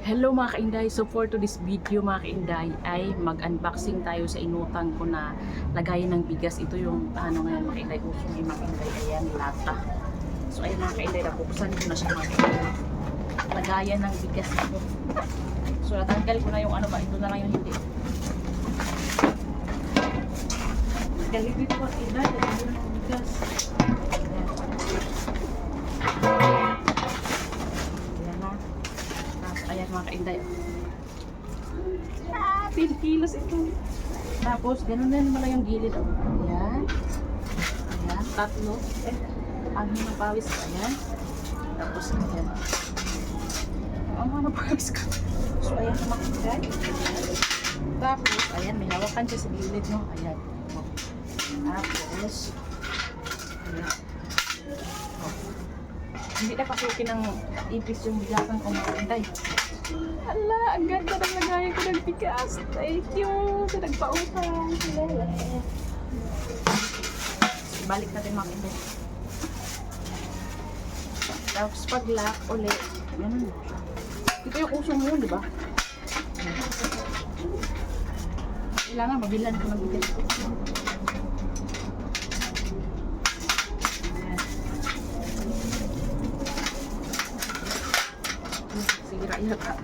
Hello mga kainday, so for to this video mga kainday ay mag-unboxing tayo sa inutang ko na lagayan ng bigas. Ito yung ano ngayon mga kainday, usong yung mga kainday, ayan, lata. So ayan mga kainday, napupuksan ko na siya mga kainday. Lagayan ng bigas ito. So natanggal ko na yung ano ba, ito na lang yung hindi. Galibit ko kainday, ayan mga kainday. Ah, 10 kilos ito. Tapos, ganun na naman yung gilid. oh. Ayan. Ayan, tatlo. Eh, ano ng pawis. Ayan. Tapos, ayan. Ang ano pawis ko. So, ayan kainday. Ayan. Tapos, ayan, may hawakan siya sa gilid, no? Ayan. Tapos, ayan. Hindi na pasukin ng ipis yung bigasan ko kainday. Ala, ang ganda ng lagayan ko ng bigas. Thank you sa nagpautang. Balik natin mga kainday. Tapos pag lock ulit, ganun. Ito yung uso mo yun, di ba? Kailangan mabilan ko ng bigas. Sira yata.